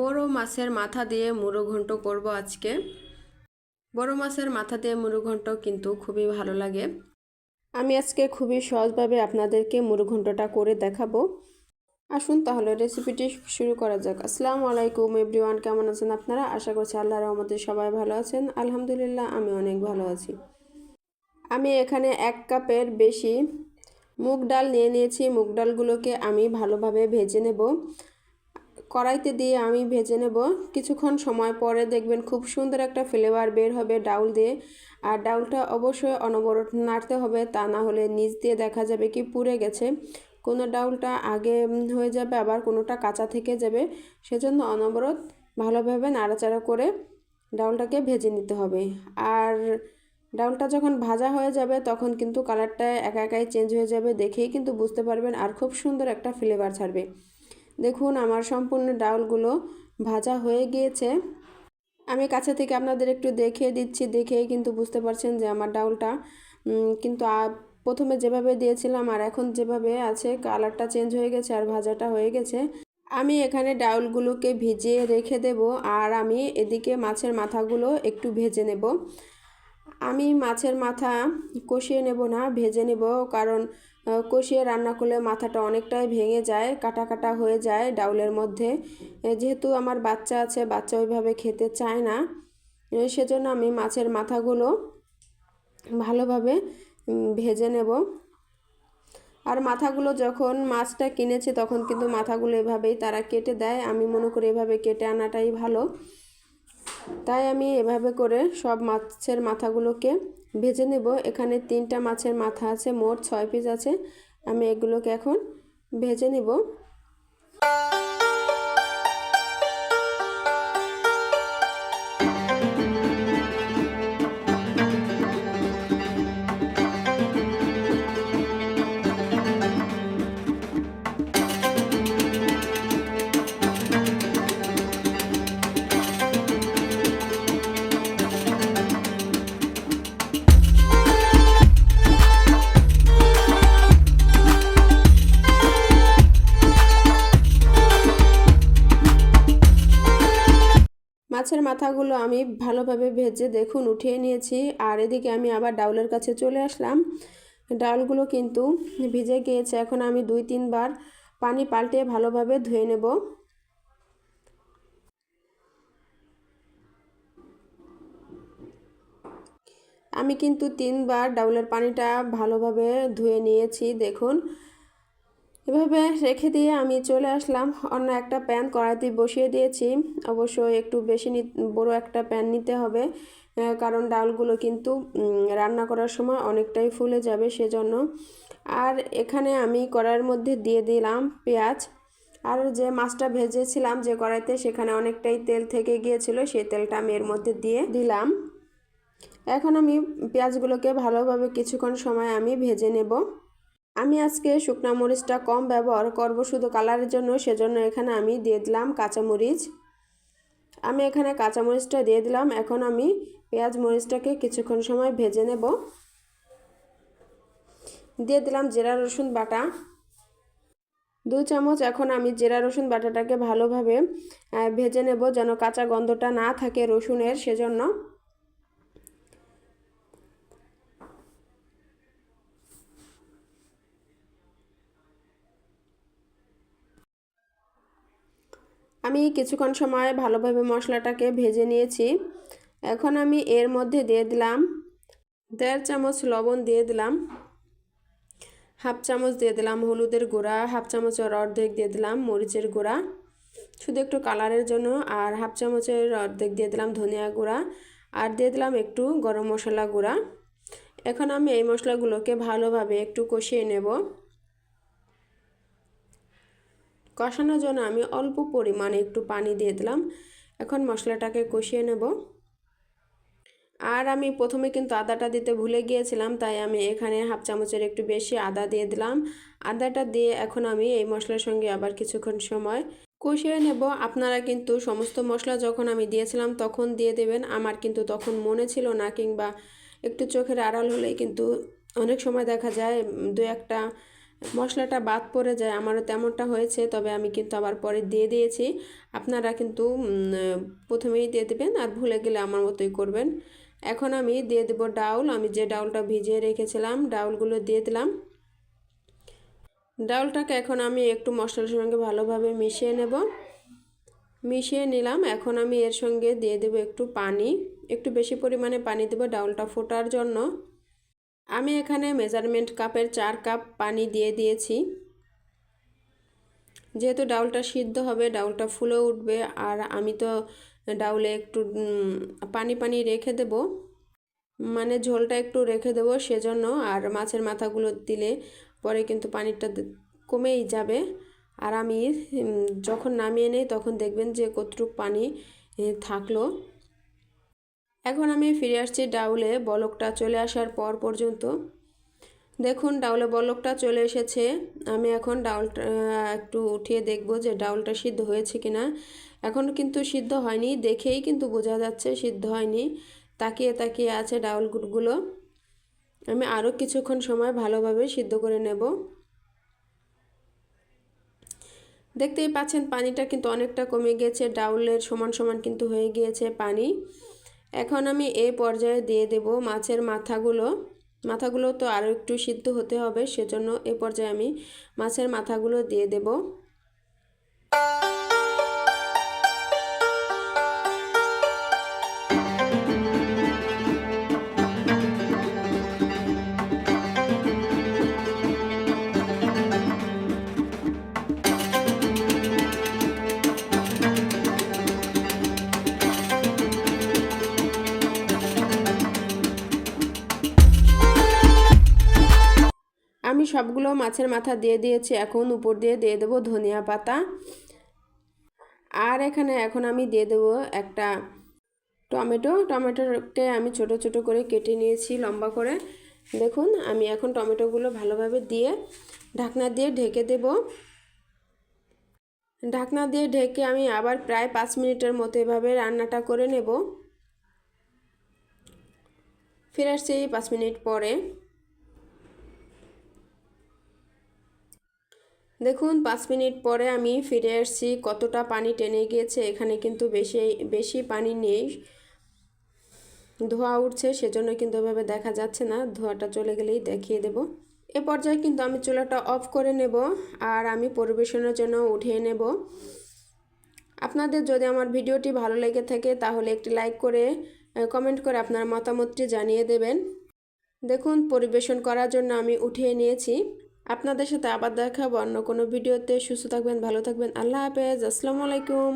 বড় মাছের মাথা দিয়ে মুড়ো ঘন্ট করব আজকে। বড় মাছের মাথা দিয়ে মুড়ো ঘন্ট কিন্তু খুবই ভালো লাগে। আমি আজকে খুবই সহজভাবে আপনাদেরকে মুড়ো ঘন্টটা করে দেখাবো। আসুন তাহলে রেসিপিটি শুরু করা যাক। আসসালামু আলাইকুম এভরিওয়ান, কেমন আছেন আপনারা? আশা করছি আল্লাহর রহমতে সবাই ভালো আছেন। আলহামদুলিল্লাহ, আমি অনেক ভালো আছি। আমি এখানে এক কাপের বেশি মুগ ডাল নিয়ে নিয়েছি। মুগ ডালগুলোকে আমি ভালোভাবে ভেজে নেব। কড়াইতে দিয়ে আমি ভেজে নেব। কিছুক্ষণ সময় পরে দেখবেন খুব সুন্দর একটা ফ্লেভার বের হবে ডাউল দিয়ে। আর ডাউলটা অবশ্যই অনবরত নাড়তে হবে, তা না হলে নিচ দিয়ে দেখা যাবে কি পুড়ে গেছে। কোনো ডাউলটা আগে হয়ে যাবে, আবার কোনোটা কাঁচা থেকে যাবে, সেজন্য অনবরত ভালোভাবে নাড়াচাড়া করে ডাউলটাকে ভেজে নিতে হবে। আর ডাউলটা যখন ভাজা হয়ে যাবে, তখন কিন্তু কালারটা একা একাই চেঞ্জ হয়ে যাবে, দেখেই কিন্তু বুঝতে পারবেন আর খুব সুন্দর একটা ফ্লেভার ছাড়বে। দেখুন, আমার সম্পূর্ণ ডাউলগুলো ভাজা হয়ে গিয়েছে। আমি কাছে থেকে আপনাদের একটু দেখিয়ে দিচ্ছি, দেখেই কিন্তু বুঝতে পারছেন যে আমার ডাউলটা কিন্তু প্রথমে যেভাবে দিয়েছিলাম আর এখন যেভাবে আছে, কালারটা চেঞ্জ হয়ে গেছে আর ভাজাটা হয়ে গেছে। আমি এখানে ডাউলগুলোকে ভিজিয়ে রেখে দেব আর আমি এদিকে মাছের মাথাগুলো একটু ভেজে নেব। আমি মাছের মাথা কষিয়ে নেব না, ভেজে নেব কারণ কষিয়ে রান্না করলে মাথাটা অনেকটাই ভেঙে যায়, কাটা কাটা হয়ে যায় ডাউলের মধ্যে। যেহেতু আমার বাচ্চা আছে, বাচ্চা ওইভাবে খেতে চায় না সেজন্য আমি মাছের মাথাগুলো ভালোভাবে ভেজে নেব। আর মাথাগুলো যখন মাছটা কিনেছে তখন কিন্তু মাথাগুলো এভাবেই তারা কেটে দেয়। আমি মনে করি এভাবে কেটে আনাটাই ভালো। তাই আমি এভাবে করে সব মাছের মাথাগুলোকে ভেজে নেব। এখানে তিনটা মাছের মাথা আছে, মোট ছয় পিস আছে। আমি এগুলোকে এখন ভেজে নেব। মাথাগুলো আমি ভালোভাবে ভেজে দেখুন উঠিয়ে নিয়েছি। আর এদিকে আমি আবার ডাউলের কাছে চলে আসলাম। ডাউলগুলো কিন্তু ভিজে গিয়েছে। এখন আমি দুই তিনবার পানি পাল্টে ভালোভাবে ধুয়ে নেব। আমি কিন্তু তিনবার ডাউলের পানিটা ভালোভাবে ধুয়ে নিয়েছি। দেখুন এভাবে রেখে দিয়ে আমি চলে আসলাম। অন্য একটা প্যান কড়াইতে বসিয়ে দিয়েছি। অবশ্যই একটু বেশি বড় একটা প্যান নিতে হবে কারণ ডালগুলো কিন্তু রান্না করার সময় অনেকটাই ফুলে যাবে সেজন্য। আর এখানে আমি কড়াইয়ের মধ্যে দিয়ে দিলাম পেঁয়াজ। আর যে মাছটা ভেজেছিলাম যে কড়াইতে সেখানে অনেকটাই তেল থেকে গিয়েছিল, সেই তেলটা আমি এর মধ্যে দিয়ে দিলাম। এখন আমি পেঁয়াজগুলোকে ভালোভাবে কিছুক্ষণ সময় আমি ভেজে নেব। আমি আজকে শুকনা মরিচটা কম ব্যবহার করব শুধু কালারের জন্য, সেজন্য এখানে আমি দিয়ে দিলাম কাঁচামরিচ আমি এখানে কাঁচামরিচটা দিয়ে দিলাম। এখন আমি পেঁয়াজ মরিচটাকে কিছুক্ষণ সময় ভেজে নেব। দিয়ে দিলাম জিরা, রসুন বাটা। দু চামচ এখন আমি জিরা, রসুন বাটাটাকে ভালোভাবে ভেজে নেব যেন কাঁচা গন্ধটা না থাকে রসুনের, সেজন্য। আমি কিছুক্ষণ সময় ভালোভাবে মশলাটাকে ভেজে নিয়েছি। এখন আমি এর মধ্যে দিয়ে দিলাম দেড় চামচ লবণ দিয়ে দিলাম, হাফ চামচ দিয়ে দিলাম হলুদের গুঁড়া, হাফ চামচের অর্ধেক দিয়ে দিলাম মরিচের গুঁড়া। শুধু একটু কালারের জন্য আর হাফ চামচের অর্ধেক দিয়ে দিলাম ধনিয়া গুঁড়া আর দিয়ে দিলাম একটু গরম মশলা গুঁড়া। এখন আমি এই মশলাগুলোকে ভালোভাবে একটু কষিয়ে নেব। কষানোর জন্য আমি অল্প পরিমাণে একটু পানি দিয়ে দিলাম। এখন মশলাটাকে কষিয়ে নেব। আর আমি প্রথমে কিন্তু আদাটা দিতে ভুলে গিয়েছিলাম, তাই আমি এখানে হাফ চামচের একটু বেশি আদা দিয়ে দিলাম। আদাটা দিয়ে এখন আমি এই মশলার সঙ্গে আবার কিছুক্ষণ সময় কষিয়ে নেব। আপনারা কিন্তু সমস্ত মশলা যখন আমি দিয়েছিলাম তখন দিয়ে দেবেন। আমার কিন্তু তখন মনে ছিল না, কিংবা একটু চোখের আড়াল হলেই কিন্তু অনেক সময় দেখা যায় দু একটা মশলাটা বাদ পড়ে যায়, আমারও তেমনটা হয়েছে, তবে আমি কিন্তু আবার পরে দিয়ে দিয়েছি। আপনারা কিন্তু প্রথমেই দিয়ে দেবেন আর ভুলে গেলে আমার মতোই করবেন। এখন আমি দিয়ে দেবো ডাউল, আমি যে ডাউলটা ভিজিয়ে রেখেছিলাম, ডাউলগুলো দিয়ে দিলাম। ডাউলটাকে এখন আমি একটু মশলার সঙ্গে ভালোভাবে মিশিয়ে নেব। মিশিয়ে নিলাম, এখন আমি এর সঙ্গে দিয়ে দেবো একটু পানি। একটু বেশি পরিমাণে পানি দেবো ডাউলটা ফোটার জন্য। আমি এখানে মেজারমেন্ট কাপের চার কাপ পানি দিয়ে দিয়েছি। যেহেতু ডাউলটা সিদ্ধ হবে, ডাউলটা ফুলে উঠবে, আর আমি তো ডাউলে একটু পানি পানি রেখে দেব। মানে ঝোলটা একটু রেখে দেবো সেজন্য, আর মাছের মাথাগুলো দিলে পরে কিন্তু পানিটা কমেই যাবে। আর আমি যখন নামিয়ে নেই তখন দেখবেন যে কতটুক পানি থাকল। এখন আমি ফিরে আসছি ডাউলে বলকটা চলে আসার পর পর্যন্ত। দেখুন, ডাউলে বলকটা চলে এসেছে। আমি এখন ডাউলটা একটু উঠিয়ে দেখব যে ডাউলটা সিদ্ধ হয়েছে কিনা। এখন কিন্তু সিদ্ধ হয়নি, দেখেই কিন্তু বোঝা যাচ্ছে সিদ্ধ হয়নি। তাকিয়ে তাকিয়ে আছে ডাউলগুলো। আমি আরও কিছুক্ষণ সময় ভালোভাবে সিদ্ধ করে নেব। দেখতেই পাচ্ছেন পানিটা কিন্তু অনেকটা কমে গিয়েছে ডাউলের সমান সমান কিন্তু হয়ে গিয়েছে পানি। এখন আমি এই পর্যায়ে দিয়ে দেব মাছের মাথাগুলো। মাথাগুলো তো আরও একটু সিদ্ধ হতে হবে, সেজন্য এ পর্যায়ে আমি মাছের মাথাগুলো দিয়ে দেব। সবগুলো মাছের মাথা দিয়ে দিয়েছি। এখন উপর দিয়ে দিয়ে দেবো ধনিয়া পাতা। আর এখানে এখন আমি দিয়ে দেবো একটা টমেটো। টমেটোকে আমি ছোট ছোট করে কেটে নিয়েছি লম্বা করে। দেখুন, আমি এখন টমেটোগুলো ভালোভাবে দিয়ে ঢাকনা দিয়ে ঢেকে দেব। ঢাকনা দিয়ে ঢেকে আমি আবার প্রায় পাঁচ মিনিটের মতো এভাবে রান্নাটা করে নেব। ফিরে আসছি পাঁচ মিনিট পরে। দেখুন, পাঁচ মিনিট পরে আমি ফিরে আসছি। কতটা পানি টেনে গিয়েছে, এখানে কিন্তু বেশি বেশি পানি নেই। ধোয়া উঠছে, সেজন্য কিন্তু ওভাবে দেখা যাচ্ছে না। ধোয়াটা চলে গেলেই দেখিয়ে দেব। এ পর্যায়ে কিন্তু আমি চুলাটা অফ করে নেব আর আমি পরিবেশনের জন্য উঠিয়ে নেব। আপনাদের যদি আমার ভিডিওটি ভালো লেগে থাকে, তাহলে একটি লাইক করে কমেন্ট করে আপনার মতামতটি জানিয়ে দেবেন। দেখুন, পরিবেশন করার জন্য আমি উঠিয়ে নিয়েছি। আপনাদের সাথে আবার দেখাবো অন্য কোনো ভিডিওতে। সুস্থ থাকবেন, ভালো থাকবেন। আল্লাহ হাফেজ। আসসালামু আলাইকুম।